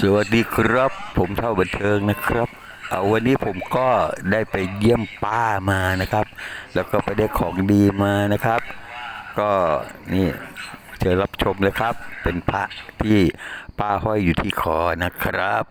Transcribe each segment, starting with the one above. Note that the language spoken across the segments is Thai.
สวัสดีครับ ผมเท่าบันเทิงนะครับ เอาวันนี้ผมก็ได้ไปเยี่ยมป้ามานะครับ แล้วก็ไปได้ของดีมานะครับ ก็นี่เชิญรับชมเลยครับ เป็นพระที่ป้าห้อยอยู่ที่คอนะครับ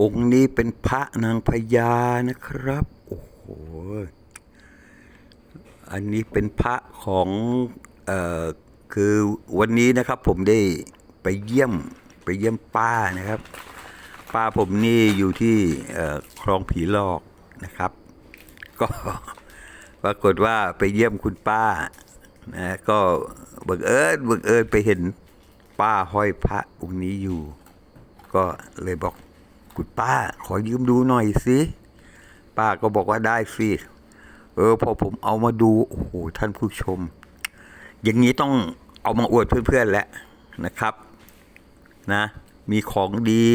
องค์นี้เป็นพระนางพญานะครับ โอ้โห อันนี้เป็นพระของเอ่อคือวันนี้นะครับผมได้ไปเยี่ยมไปเยี่ยมป้านะครับ ป้าผมนี่อยู่ที่คลองผีหลอกนะครับ ก็ปรากฏว่าไปเยี่ยมคุณป้านะก็บังเอิญบังเอิญไปเห็นป้าห้อยพระองค์นี้อยู่ ก็เลยบอก คุณป้า ขอยืมดูหน่อยสิป้าก็บอกว่าได้สิเออพอผมเอามาดูโอ้โหท่านผู้ชม อย่างนี้ต้องเอามาอวดเพื่อนๆแล้วนะครับ นะ มีของดี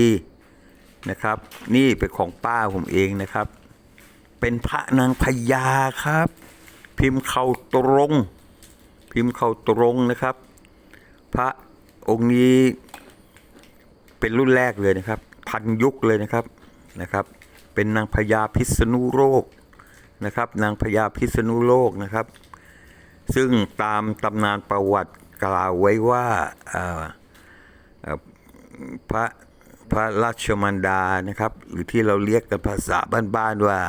นะครับ นี่เป็นของป้าผมเองนะครับ เป็นพระนางพญาครับ พิมพ์เข้าตรง พิมพ์เข้าตรงนะครับ พระองค์นี้เป็นรุ่นแรกเลยนะครับ ทันยุคเลยนะครับนะครับ เป็นนางพญาพิษณุโลกนะครับ นางพญาพิษณุโลกนะครับ ซึ่งตามตำนานประวัติกล่าวไว้ว่าาาพระพระราชมันดานะครับ หรือที่เราเรียกกันภาษาบ้านๆว่า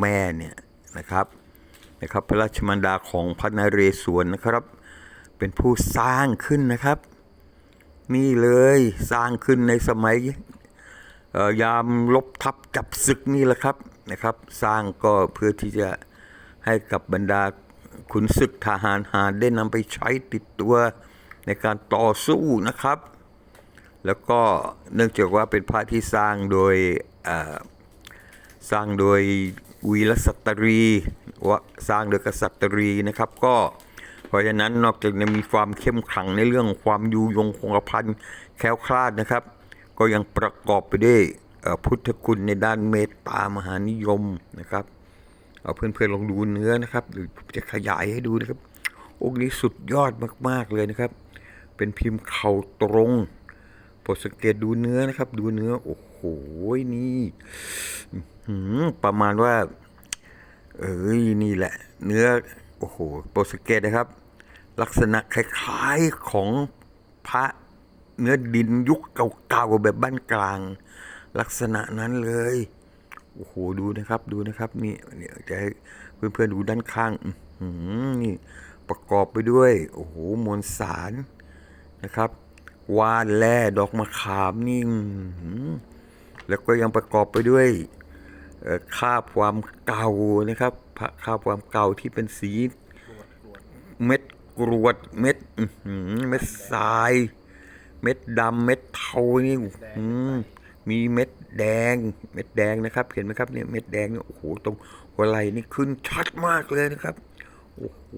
แม่เนี่ยนะครับนะครับ พระราชมันดาของพระนเรศวรนะครับ เป็นผู้สร้างขึ้นนะครับ นี่เลยสร้างขึ้นในสมัย ยามลบทับจับศึกนี่แหละครับนะครับ สร้างก็เพื่อที่จะให้กับบรรดาขุนศึกทหารหารได้นำไปใช้ติดตัวในการต่อสู้นะครับ แล้วก็เนื่องจากว่าเป็นพระที่สร้างโดยสร้างโดยวีรสตรีว่าสร้างโดยกษัตรีนะครับ ก็เพราะฉะนั้นนอกจากจะมีความเข้มขลังในเรื่องความยูยงคงกระพันแคล้วคลาดนะครับ ก็ยังประกอบไปด้วยพุทธคุณในด้านเมตตามหานิยมนะครับ เอาเพื่อนๆลองดูเนื้อนะครับหรือจะขยายให้ดูนะครับ องค์นี้สุดยอดมากๆเลยนะครับ เป็นพิมพ์เข่าตรงโปรดสังเกตดูเนื้อนะครับ ดูเนื้อโอ้โหนี่ประมาณว่า เอ้ยนี่แหละ เนื้อโอ้โหโปรดสังเกตนะครับ ลักษณะคล้ายๆของพระ เนื้อดินยุคเก่าๆแบบบ้านกลาง ลักษณะนั้นเลยโอ้โหดูนะครับดูนะครับนี่เนี่ยจะให้เพื่อนๆดูด้านข้างนี่ประกอบไปด้วย โอ้โหมวลสารนะครับวานแร่ดอกมะขามนี่แล้วก็ยังประกอบไปด้วยเอ่อคาบความเก่านะครับคราบความเก่าที่เป็นสี เม็ดกรวดเม็ดเม็ดทราย ม็ดดำเม็ดเทานี่มีเม็ดแดง เม็ดแดงนะครับ เห็นไหมครับเนี่ยเม็ดแดงเนี่ยโอ้โหตรงหัวไหล่นี่ขึ้นชัดมากเลยนะครับโอ้โห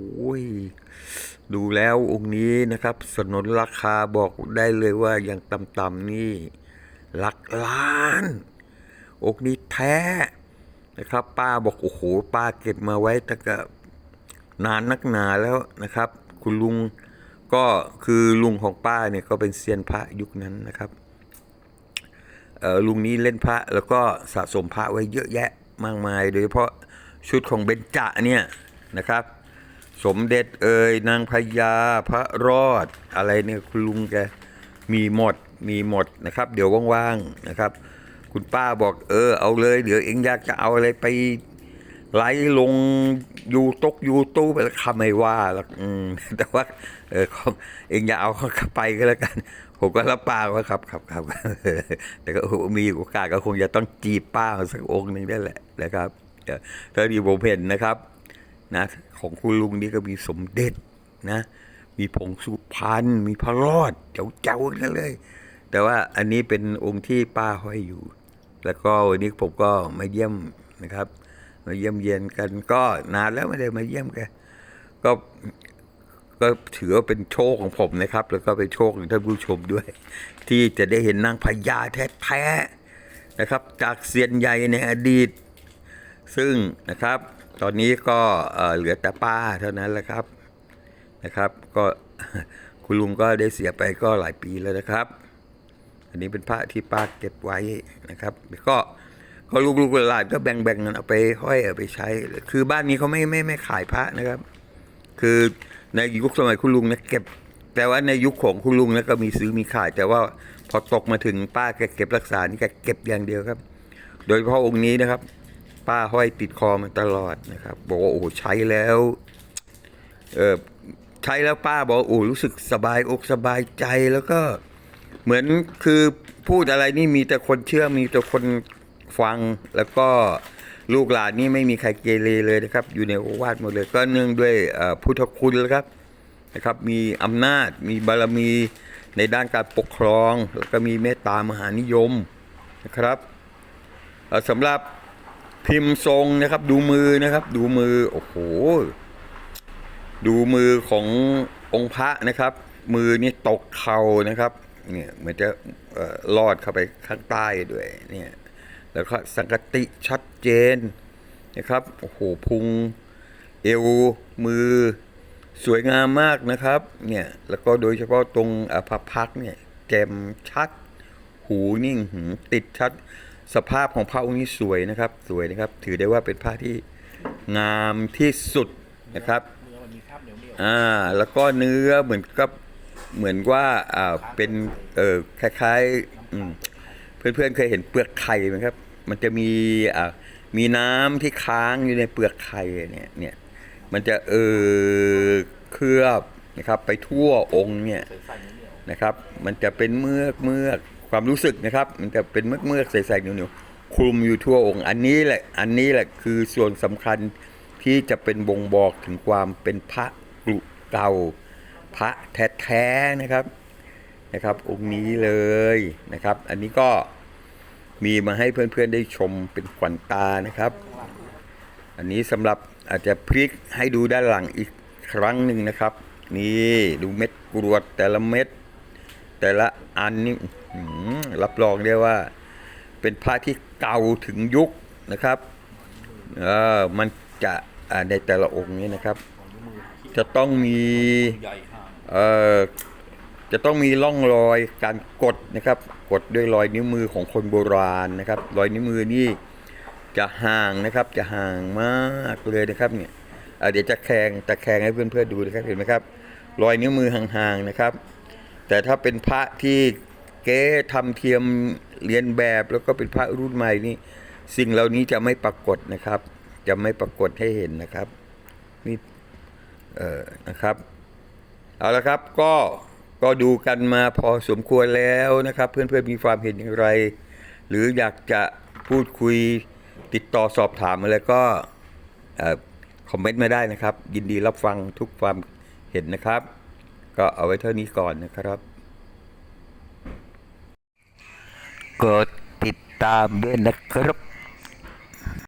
ดูแล้วองค์นี้นะครับ สนนราคาบอกได้เลยว่าอย่างต่ำๆนี่หลักล้านองค์นี้แท้นะครับ ป้าบอกโอ้โหป้าเก็บมาไว้ตั้งแต่นานนักหนาแล้วนะครับ คุณลุง ก็คือลุงของป้าเนี่ยก็เป็นเซียนพระยุคนั้นนะครับเออลุงนี้เล่นพระแล้วก็สะสมพระไว้เยอะแยะมากมาย โดยเฉพาะชุดของเบญจะเนี่ยนะครับ สมเด็จเอ่ยนางพญาพระรอดอะไรเนี่ยคุณลุงแกมีหมดมีหมดนะครับ เดี๋ยวว่างๆนะครับ คุณป้าบอกเออเอาเลย เดี๋ยวเองอยากจะเอาอะไรไป ไลฟ์ลงยูตกยูตู้ไปแล้วคำไม่ว่าหรอกแต่ว่า เออของเองอย่าเอาเข้าไปก็แล้วกัน ผมก็รับปากว่าครับครับครับแต่ก็มีโอกาสก็คงจะต้องจีบป้าสักองค์หนึ่งได้แหละนะครับเออเท่าที่ผมเห็นนะครับ นะ ของคุณลุงนี่ก็มีสมเด็จนะ มีผงสุพรรณมีพระรอดเจ้าๆนั่นเลย แต่ว่าอันนี้เป็นองค์ที่ป้าห้อยอยู่ แล้วก็วันนี้ผมก็มาเยี่ยมนะครับ มาเยี่ยมเยียนกันก็นานแล้วไม่ได้มาเยี่ยมกันก็ก็ถือว่าเป็นโชคของผมนะครับ แล้วก็เป็นโชคของท่านผู้ชมด้วย ที่จะได้เห็นนางพญาแท้นะครับ จากเซียนใหญ่ในอดีต ซึ่งนะครับ ตอนนี้ก็เอ่อเหลือแต่ป้าเท่านั้นแหละครับนะครับ ก็คุณลุงก็ได้เสียไปก็หลายปีแล้วนะครับ อันนี้เป็นพระที่ป้าเก็บไว้นะครับก็ ก็ลูกๆหลานก็แบ่งๆกันเอาไปห้อยเอาไปใช้ คือบ้านนี้เขาไม่ไม่ไม่ขายพระนะครับ คือในยุคสมัยคุณลุงนะเก็บ แต่ว่าในยุคของคุณลุงนะก็มีซื้อมีขาย แต่ว่าพอตกมาถึงป้าแกเก็บรักษานี่แกเก็บอย่างเดียวครับ โดยเฉพาะองค์นี้นะครับ ป้าห้อยติดคอมาตลอดนะครับ บอกว่าโอ้ใช้แล้วเออใช้แล้วป้าบอกโอ้รู้สึกสบายอกสบายใจแล้วก็เหมือนคือพูดอะไรนี่มีแต่คนเชื่อมีแต่คน ฟังแล้วก็ลูกหลานนี่ไม่มีใครเกเรเลยนะครับ อยู่ในโอวาทหมดเลย ก็เนื่องด้วยพุทธคุณแล้วครับนะครับ มีอำนาจมีบารมีในด้านการปกครองแล้วก็มีเมตตามหานิยมนะครับสำหรับพิมพ์ทรงนะครับ ดูมือนะครับ ดูมือโอ้โหดูมือขององค์พระนะครับ มือนี่ตกเข่านะครับเนี่ยเหมือนจะลอดเข้าไปข้างใต้ด้วยเนี่ย แล้วก็สังกติชัดเจนนะครับโอ้โหพุงเอวมือสวยงามมากนะครับเนี่ยแล้วก็โดยเฉพาะตรงอภพักเนี่ยแกมชัด หูนิ่งหืติดชัด สภาพของพระองค์นี้สวยนะครับ สวยนะครับ ถือได้ว่าเป็นพระที่งามที่สุดนะครับอ่าแล้วก็เนื้อเหมือนกับเหมือนว่าอ่าเป็นเออคล้ายๆอืม เพื่อนๆเคยเห็นเปลือกไข่ไหมครับ มันจะมีอ่ามีน้ำที่ค้างอยู่ในเปลือกไข่เนี่ยเนี่ย มันจะเออเคลือบนะครับ ไปทั่วองค์เนี่ยนะครับ มันจะเป็นเมือกเมือกความรู้สึกนะครับ มันจะเป็นเมือกเมือกใสๆเหนียวๆคลุมอยู่ทั่วองค์ อันนี้แหละ อันนี้แหละคือส่วนสำคัญที่จะเป็นบ่งบอกถึงความเป็นพระกรุเก่าพระแท้ๆนะครับ นะครับองค์นี้เลยนะครับ อันนี้ก็มีมาให้เพื่อนๆได้ชมเป็นขวัญตานะครับ อันนี้สำหรับอาจจะพลิกให้ดูด้านหลังอีกครั้งหนึ่งนะครับ นี่ดูเม็ดกรวดแต่ละเม็ด แต่ละอันนี่รับรองได้ว่า เป็นพระที่เก่าถึงยุคนะครับเออมันจะในแต่ละองค์นี้นะครับ จะต้องมีเอ่อ จะต้องมีร่องรอยการกดนะครับ กดด้วยรอยนิ้วมือของคนโบราณนะครับ รอยนิ้วมือนี่จะห่างนะครับ จะห่างมากเลยนะครับเนี่ยเดี๋ยวจะแข่งตะแคงให้เพื่อนๆดูนะครับเห็นไหมครับ รอยนิ้วมือห่างๆนะครับ แต่ถ้าเป็นพระที่เก๊ทำเทียมเรียนแบบแล้วก็เป็นพระรุ่นใหม่นี่สิ่งเหล่านี้จะไม่ปรากฏนะครับ จะไม่ปรากฏให้เห็นนะครับนี่เออนะครับ เอาละครับก็ ก็ดูกันมาพอสมควรแล้วนะครับ เพื่อนๆมีความเห็นอย่างไร หรืออยากจะพูดคุยติดต่อสอบถามอะไรก็คอมเมนต์มาได้นะครับ ยินดีรับฟังทุกความเห็นนะครับ ก็เอาไว้เท่านี้ก่อนนะครับ กดติดตามด้วยนะครับ